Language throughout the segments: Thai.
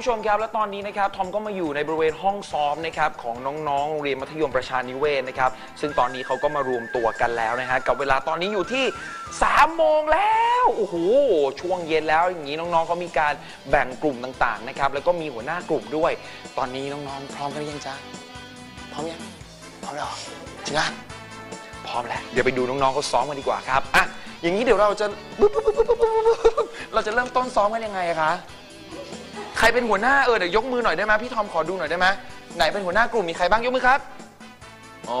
ผู้ชมครับ และตอนนี้นะครับทอมก็มาอยู่ในบริเวณห้องซ้อมนะครับของน้องๆโรงเรียนมัธยมประชานิเวศนะครับซึ่งตอนนี้เขาก็มารวมตัวกันแล้วนะฮะกับเวลาตอนนี้อยู่ที่3โมงแล้วโอ้โหช่วงเย็นแล้วอย่างนี้น้องๆเขามีการแบ่งกลุ่มต่างๆนะครับแล้วก็มีหัวหน้ากลุ่มด้วย ตอนนี้น้องๆ พร้อมกันหรือยังจ๊ะพร้อมยังพร้อมแล้วเหรอจริงอะพร้อมแล้วเดี๋ยวไปดูน้องๆเขาซ้อมกันดีกว่าครับอะอย่างนี้เดี๋ยวเราจะปุ๊บปุ๊บปุ๊บปุ๊บปึ๊บเราจะเริ่มต้นซ้อมกันยังไงอะคะ ใครเป็นหัวหน้าเออเดี๋ยวยกมือหน่อยได้ไหมพี่ทอมขอดูหน่อยได้ไหมไหนเป็นหัวหน้ากลุ่มมีใครบ้างยกมือครับอ๋อ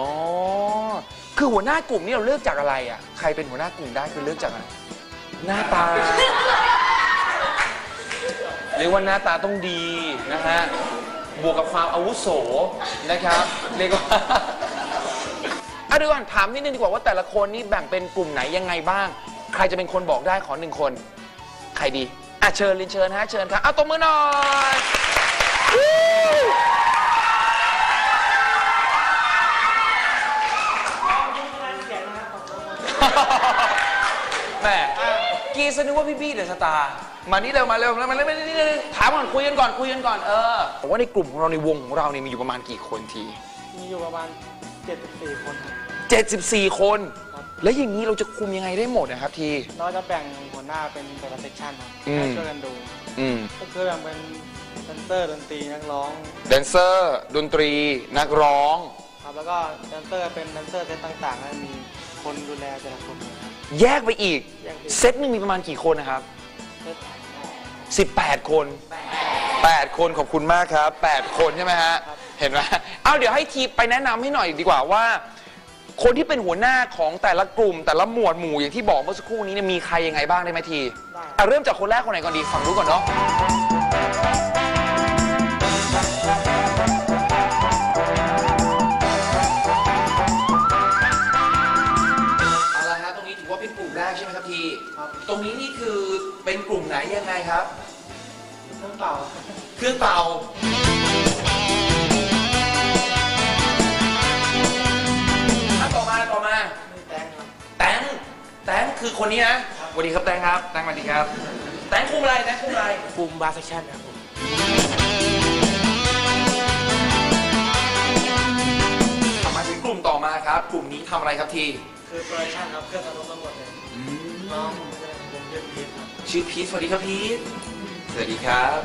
คือหัวหน้ากลุ่มนี่เราเลือกจากอะไรอะใครเป็นหัวหน้ากลุ่มได้คือเลือกจากอะไรหน้าตาเรียกว่าหน้าตาต้องดีนะฮะบวกกับความอาวุโสนะครับเรียกว่าอะเดี๋ยวก่อนถามนิดนึงดีกว่าว่าแต่ละคนนี่แบ่งเป็นกลุ่มไหนยังไงบ้าง ใครจะเป็นคนบอกได้ขอหนึ่งคน ใครดี อะเชิญเรียนเชิญฮะเชิญครับเอาตบมือหน่อยวู้แหม่กีสนึกว่าพี่บี้เดอะสตาร์มานี่เร็วมาเร็วมาเร็วมานี่นี่ถามก่อนคุยกันก่อนคุยกันก่อนเออผมว่าในกลุ่มของเราในวงของเราเนี่ยมีอยู่ประมาณกี่คนที มีอยู่ประมาณ 74 คนครับ74 คนครับ แล้วอย่างนี้เราจะคุมยังไงได้หมดนะครับที เราจะแบ่งหัวหน้าเป็นแต่ละเซกชันครับอืม ให้ช่วยกันดู อืมก็คือแบ่งเป็นเซนเตอร์ดนตรีนักร้องแดนเซอร์ดนตรี นักร้อง ครับแล้วก็แดนเซอร์เป็นแดนเซอร์เซตต่างๆแล้วมีคนดูแลแต่ละคนนะครับ แยกไปอีก แยกเป็นเซตหนึงมีประมาณกี่คนนะครับ เซต18 คน 8 คนขอบคุณมากครับ 8 คนใช่ไหมฮะครับเห็นไหมเอาเดี๋ยวให้ทีไปแนะนำให้หน่อยดีกว่าว่า คนที่เป็นหัวหน้าของแต่ละกลุ่ม แต่ละหมวดหมู่อย่างที่บอกเมื่อสักครู่นี้เนี่ยมีใครยังไงบ้างได้ไหมทีได้อะเริ่มจากคนแรกคนไหนก่อนดีฝั่งรู้นก่อนเนาะเอาละฮะตรงนี้ถือว่าเป็นกลุ่มแรกใช่ไหมครับทีครับ ตรงนี้นี่คือเป็นกลุ่มไหนยังไงครับเครื่องเป่าเครื่องเป่า คือคนนี้นะสวัสดีครับแตงครับแตงสวัสดีครับ แตงคุมอะไรแตงคุมอะไรคุมบาร์เซกชันครับผมมาถึงกลุ่มต่อมาครับ กลุ่มนี้ทำอะไรครับที คือโปรดักชันครับเครื่องสับทั้งหมดเลยน้องผมเรียกพีทครับชื่อพีทสวัสดีครับพีทสวัสดีครับ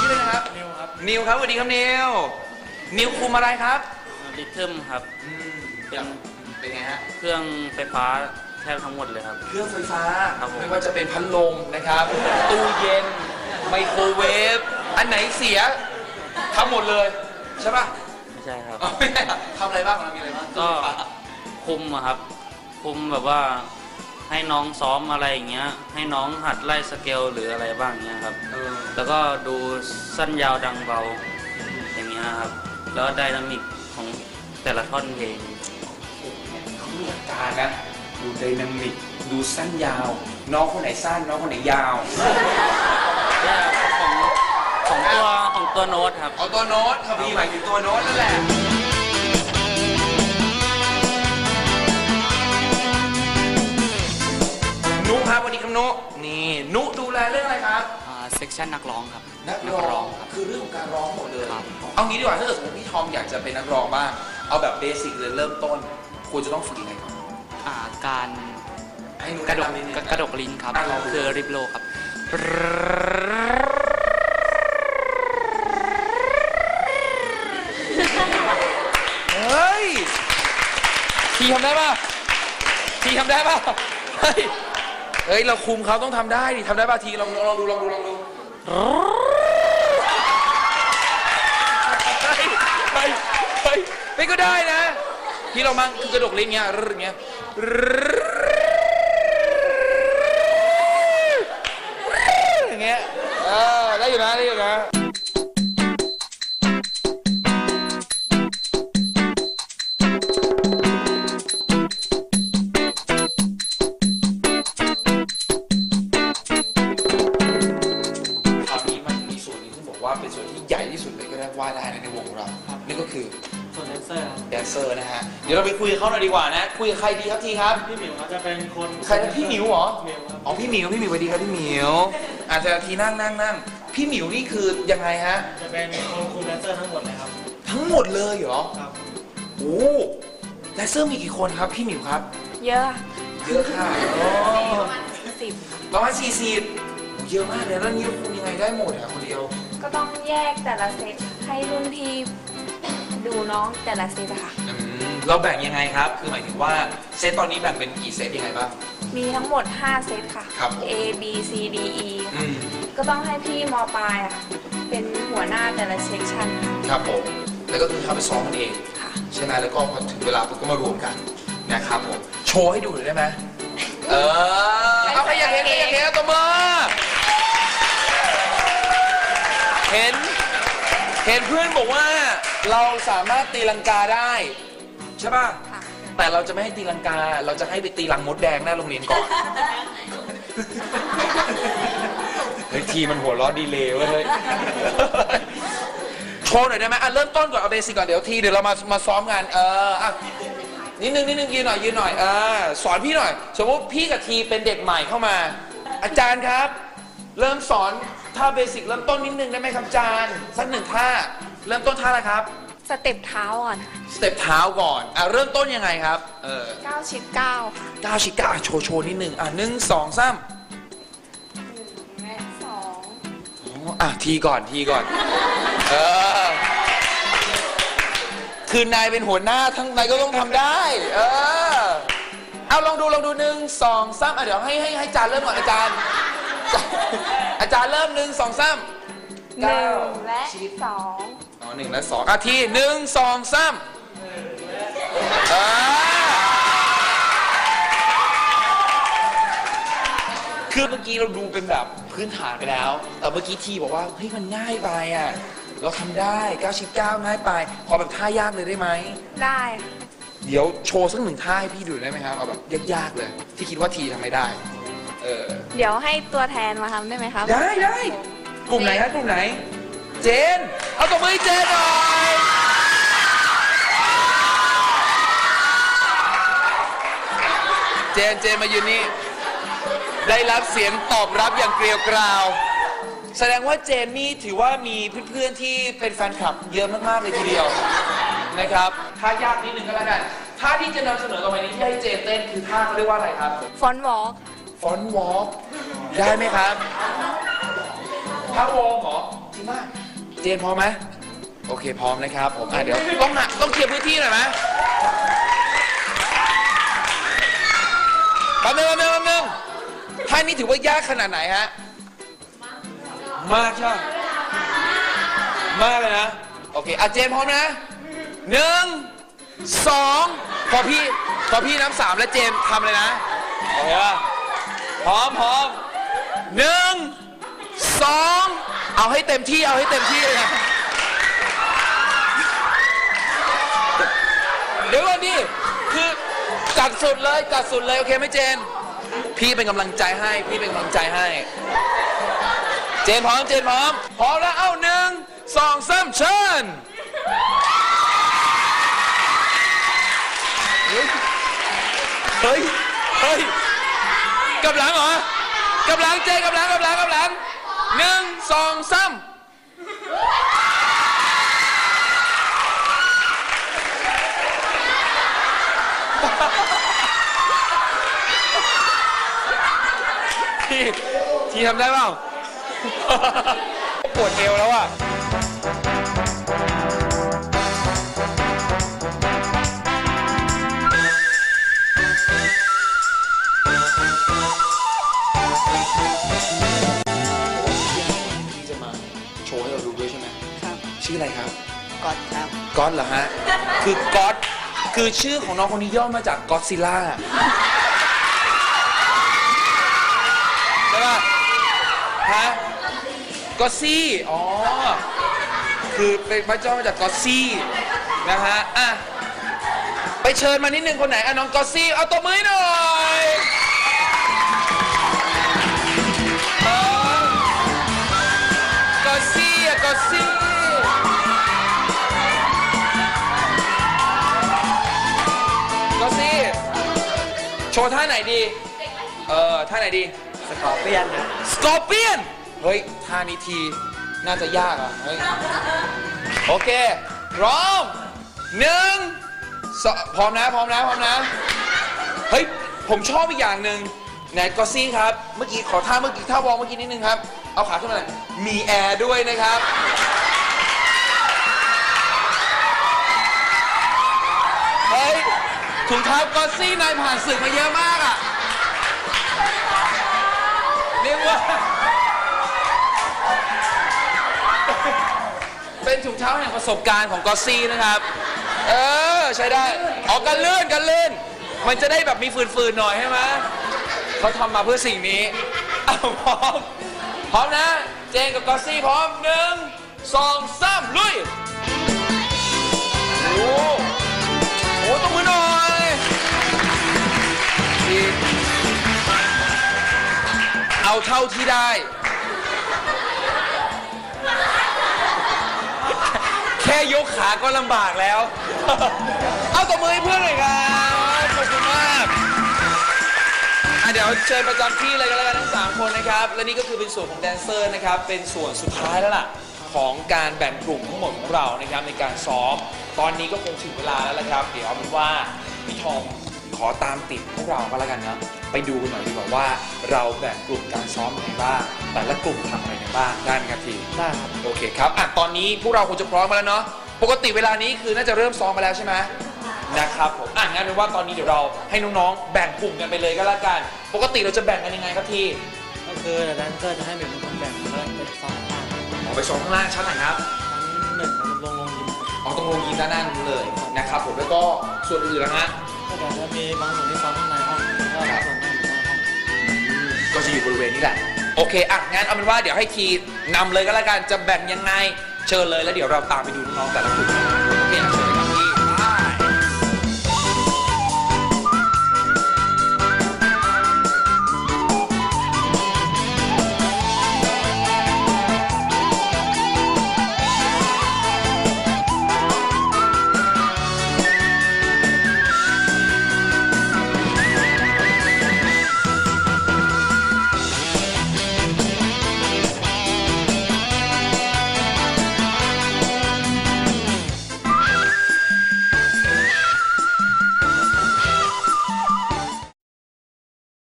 ชื่ออะไรนะครับ นิวครับ นิวครับสวัสดีครับนิว นิวคุมอะไรครับลิทึมครับเป็นเป็นไงฮะ เครื่องไฟฟ้าแทบทั้งหมดเลยครับ เครื่องไฟฟ้า ครับผม ไม่ว่าจะเป็นพัดลมนะครับ ตู้เย็น ไมโครเวฟ อันไหนเสียทำหมดเลยใช่ป่ะไม่ใช่ครับ เอาไม่ได้อะทำอะไรบ้างเรามีอะไรบ้างก็ ตู้ไฟฟ้าคุมอะครับ คุมแบบว่าให้น้องซ้อมอะไรอย่างเงี้ย ให้น้องหัดไล่สเกลหรืออะไรบ้างเงี้ยครับ เออแล้วก็ดูสั้นยาวดังเบาอย่างเงี้ยครับ แล้วไดนามิกของแต่ละท่อนเพลงเขามีหลักการนะ ดูไดนามิก ดูสั้นยาว น้องคนไหนสั้น น้องคนไหนยาวเนี่ยของของตัวของตัวโน้ตครับ เอาตัวโน้ตเขามีหมายถึงตัวโน้ตนั่นแหละนุครับวันนี้ครับนุนี่นุดูแลเรื่องอะไรครับ เซกชันนักร้องครับ นักร้อง คือเรื่องของการร้องหมดเลย ครับ เอางี้ดีกว่าถ้าเกิดสมมติพี่ทอมอยากจะเป็นนักร้องบ้าง เอาแบบเบสิกเลยเริ่มต้น ควรจะต้องฝึกยังไงก่อน อ่าการให้หนูกระดกแนนำนินึงกระดกลิ้นครับ อะลองดู คือริบโลครับ เฮ้ย ทีทำได้ป่ะ ทีทำได้ป่ะ เฮ้ย เฮ้ย เราคุมเขาต้องทำได้ดิทำได้ป่ะทีลองลองดูลองดูลองดูเฮ้ยเฮ้ยเฮ้ยไม่ก็ได้นะ ที่เรามั่งคือกระดกลิ้นเงี้ยรึเงี้ยอ เซอร์นะฮะ เดี๋ยวเราไปคุยกับเขาหน่อยดีกว่านะ คุยกับใครดีครับทีครับ พี่หมิวเขาจะเป็นคนใครนะพี่หมิวเหรอ หมิวครับอ๋อพี่หมิวพี่หมิวสวัสดีครับพี่หมิวอะแต่ละทีนั่งนั่งนั่งพี่หมิวนี่คือยังไงฮะ จะเป็นคนคุมแดนเซอร์ทั้งหมดเลยครับทั้งหมดเลยเหรอ ครับ โอ้แดนเซอร์มีกี่คนครับพี่หมิวครับ เยอะเยอะค่ะอ๋อประมาณสิบประมาณสี่สิบเยอะมากเลยแล้วนี่คุมยังไงได้หมดอะคนเดียว ก็ต้องแยกแต่ละเซตให้รุ่นพี่ ดูน้องแต่ละเซตอะค่ะ อืมเราแบ่งยังไงครับ คือหมายถึงว่าเซตตอนนี้แบ่งเป็นกี่เซตยังไงบ้าง มีทั้งหมด 5 เซตค่ะ ครับผม A B C D E อืม ก็ต้องให้พี่มปลายอะเป็นหัวหน้าแต่ละเซกชันค่ะครับผม แล้วก็คือทำไปซ้อมกันเอง ค่ะ ใช่ไหมแล้วก็พอถึงเวลาปุ๊บก็มารวมกันนะครับผม โชว์ให้ดูหน่อยได้ไหมเออ เอาใครอยากเห็นใครอยากเห็นเอาตัวมือเห็น เห็นเพื่อนบอกว่าเราสามารถตีลังกาได้ ใช่ป่ะค่ะ แต่เราจะไม่ให้ตีลังกา เราจะให้ไปตีลังมดแดงหน้าโรงเรียนก่อนเฮ้ยทีมันหัวล้อดีเลยเว้ยเฮ้ยโชว์หน่อยได้ไหมอะเริ่มต้นก่อนเอาเบสิกก่อนเดี๋ยวทีเดี๋ยวเรามามาซ้อมงานเอออะนิดนึงนิดนึงยืนหน่อยยืนหน่อยเออสอนพี่หน่อย สมมติพี่กับทีเป็นเด็กใหม่เข้ามา อาจารย์ครับ เริ่มสอน ท่าเบสิกเริ่มต้นนิดนึงได้ไหมครับอาจารย์สักหนึ่งท่าเริ่มต้นท่าอะไรครับ สเต็ปเท้าก่อนค่ะสเต็ปเท้าก่อนอะเริ่มต้นยังไงครับเออก้าวชิดก้าวค่ะก้าวชิก้าโชว์โชว์นิดนึงอะหนึ่งสองสามและสองอ๋ออะทีก่อนทีก่อนเออคือนายเป็นหัวหน้าทั้งนายก็ต้องทำได้ เออเอาลองดูลองดูหนึ่งสองสามอะเดี๋ยวให้ให้ให้อาจารย์เริ่มก่อนอาจารย์ อาจารย์เริ่มหนึ่งสองสามหนึ่งและสองอ๋อหนึ่งและสองอะทีหนึ่งสองสามอ่าคือเมื่อกี้เราดูเป็นแบบพื้นฐานไปแล้ว แต่เมื่อกี้ทีบอกว่าเฮ้ยมันง่ายไปอะ เราทำได้9ก้าชิดเก้าง่ายไป ขอแบบท่ายากเลยได้ไหม ได้ค่ะเดี๋ยวโชว์สักหนึ่งท่าให้พี่ดูได้ไหมครับ เอาแบบยากๆเลย ที่คิดว่าทีทำไม่ได้ เออเดี๋ยวให้ตัวแทนมาทำได้ไหมครับ ได้ได้กลุ่มไหนฮะกลุ่มไหน เจน เอาตัวมือให้เจนหน่อยเจนเจนมายืนนี่ได้รับเสียงตอบรับอย่างเกลียวกราว แสดงว่าเจนนี่ถือว่ามีเพื่อนๆที่เป็นแฟนคลับเยอะมากๆเลยทีเดียวนะครับท่ายากนิดนึงก็แล้วกันท่าที่จะนำเสนอต่อไปนี้ที่ให้เจนเต้นคือท่าเขาเรียกว่าอะไรครับ ฟอนต์วอล์ก ฟอนต์วอล์กได้ไหมครับท่าวอล์กเหรอจริงมากเจนพร้อมไหมโอเคพร้อมนะครับผมอะเดี๋ยวต้องหาต้องเคลียร์พื้นที่หน่อยไหมแป๊บนึงแป๊บนึงแป๊บนึงท่านี้ถือว่ายากขนาดไหนฮะ มากใช่ไหมมากเลยนะ โอเคอะเจนพร้อมนะหนึ่งสองพอพี่พอพี่นับสามแล้วเจมส์ทำเลยนะโอเคป่ะ พร้อมพร้อมหนึ่งสองเอาให้เต็มที่เอาให้เต็มที่เลยนะเดี๋ยวก่อนดิคือจัดสุดเลยจัดสุดเลยโอเคไหมเจน พี่เป็นกำลังใจให้ พี่เป็นกำลังใจให้ เจนพร้อมเจนพร้อมพร้อมแล้วเอาหนึ่งสองสามเชิญเฮ้ยเฮ้ยเฮ้ย กับหลังเหรอกับหลังเจกับหลังกับหลังกับหลังหนึ่งสองสามที่ที่ทำได้เปล่าปวดเอวแล้วอะ คือก๊อตคือชื่อของน้องคนนี้ย่อมาจากก็อดซิลล่าใช่ป่ะฮะก็ซี่ อ๋อ คือเป็นพระเจ้ามาจากก็ซี่นะฮะ อะ ไปเชิญมานิดนึงคนไหนอะน้องก็ซี่ เอาตัวมือให้หน่อย ว์ท่าไหนดี เออท่าไหนดี สกอร์เปียนสกอร์เปียน เฮ้ย ท่านี้ที น่าจะยากอะเฮ้ยโอเค พร้อมหนึ่งสองพร้อมนะ พร้อมนะ พร้อมนะ เฮ้ย ผมชอบอีกอย่างหนึ่งไหนกอซี่ครับ เมื่อกี้ขอท่าเมื่อกี้ท่าวอลเมื่อกี้นิดนึงครับ เอาขาขึ้นมาหน่อยมีแอร์ด้วยนะครับ เฮ้ย ถุงเท้ากอซี่นายผ่านศึกมาเยอะมากอะเรียกว่า เป็นถุงเท้าแห่งประสบการณ์ของกอซี่นะครับ เออ ใช้ได้ออกกันลื่นกันลื่น มันจะได้แบบมีฟืนๆหน่อยใช่ไหมเขาทำมาเพื่อสิ่งนี้เอาพร้อม พร้อมนะ เจนกับกอซี่พร้อมหนึ่งสองสามลุย โอ้ อ้ต้องมือหน่อยดีเอาเท่าที่ได้ แค่ยกขาก็ลำบากแล้ว เอาตบมือให้เพื่อนหน่อยครับขอบคุณมากอะเดี๋ยวเชิญประจำที่เลยกันแล้วกันทั้ง3คนนะครับ และนี่ก็คือเป็นส่วนของแดนเซอร์นะครับ เป็นส่วนสุดท้ายแล้วล่ะ ของการแบ่งกลุ่มทั้งหมดของเรานะครับในการซ้อม ตอนนี้ก็คงถึงเวลาแล้วละครับ เดี๋ยวเอาเป็นว่าพี่ทอมขอตามติดพวกเราก็แล้วกันนะไปดูกันหน่อยดีกว่าว่าเราแบ่งกลุ่มการซ้อมยังไงบ้างแต่ละกลุ่มทำอะไรกันบ้างได้ไหมครับทีได้ครับโอเคครับอะตอนนี้พวกเราคงจะพร้อมมาแล้วเนาะปกติเวลานี้คือน่าจะเริ่มซ้อมมาแล้วใช่ไหมนะครับผมอะงั้นเป็นว่าตอนนี้เดี๋ยวเราให้น้องๆแบ่งกลุ่มกันไปเลยก็แล้วกัน ปกติเราจะแบ่งกันยังไงครับทีก็คือแดนเซอร์จะให้เป็นคนแบ่งแล้วก็เป็นซ้อมข้างออก ไปซ้อมข้างล่างชั้นไหนครับ ชั้นหนึ่งครับลงลงยิมครับออกตรงโรงยิมด้านหน้านู้นเลยนะครับผมแล้วก็ส่วนอื่นนะฮะก็เดี๋ยวจะมีบางส่วนที่ซ้อมข้างในห้องแล้วก็บางส่วนที่อยู่นอกห้องก็จะอยู่บริเวณนี้แหละโอเคอะงั้นเอาเป็นว่าเดี๋ยวให้ทีนำเลยก็แล้วกันจะแบ่งยังไงเชิญเลยแล้วเดี๋ยวเราตามไปดูน้องๆแต่ละกลุ่ม